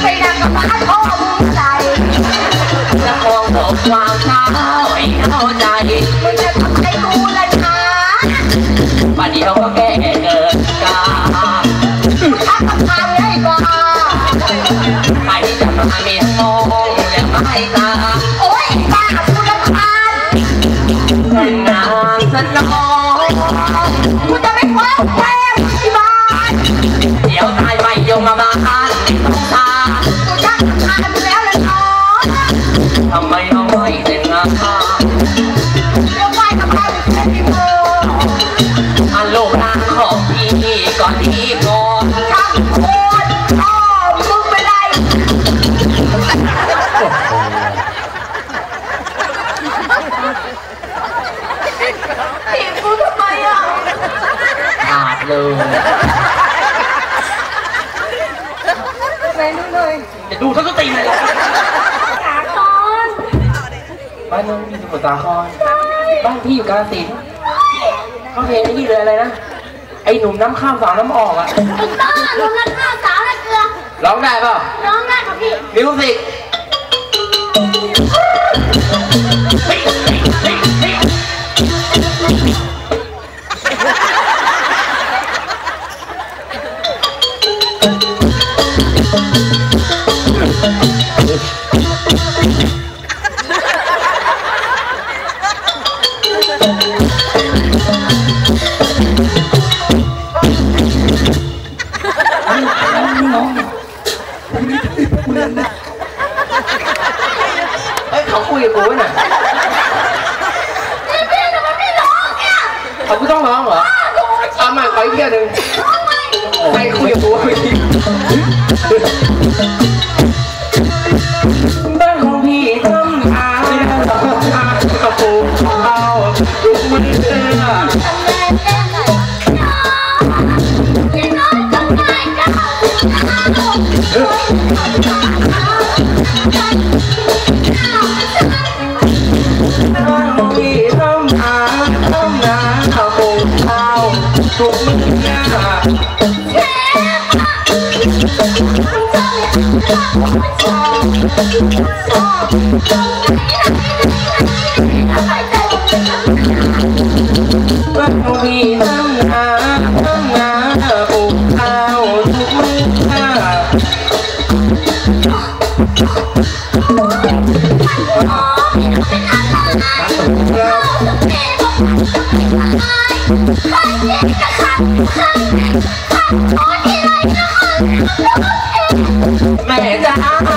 ไปนั่งกับบ้านพ่อมึงใจจะมองบอกความเช้าให้เข้าใจมึงจะทำให้กูละนะประเดี๋ยวก็แก้เกิดกากูทักกับทางให้กว่าใครจะมาเมียมองแล้วไม่ตาโอ๊ยบ้ากูรำคานนางสนองกูจะไม่ฟ้องแฟนที่บ้านเดี๋ยวตายไปยงมาบ้าน ทักกับทางแล้วละน้องทำไมเราไม่แต่งานข้างเป็นที่มืออันโลกนาของพี่ก่อนที่ก่อนช่างโคตรอ้อมึงเป็นไรถีบกูทำไมอะขาดเลย ไหนดูหน่อยจะดูทั้งสติเลยสาครบ้านน้องอยู่สมุทรสาครบ้านพี่อยู่กาฬสินธุ์เขาเพลงไอ้นี่เลยอะไรนะ ไอ้หนุ่มน้ำข้ามสาวน้ำออกอะถูกต้องรวมกันข้าวสาวและเกลือร้องได้เปล่าร้องได้ครับพี่มิวสิก เฮ้ยเขาคุยกับกูน่ะพี่พี่ทำไมไม่ร้องเนี่ยเขากูต้องร้องเหรอเอาใหม่ขออีกเที่ยวหนึ่งร้องไหมใครคุยกับกูเมื่ ทุกมือเสื้อ Ah, ah.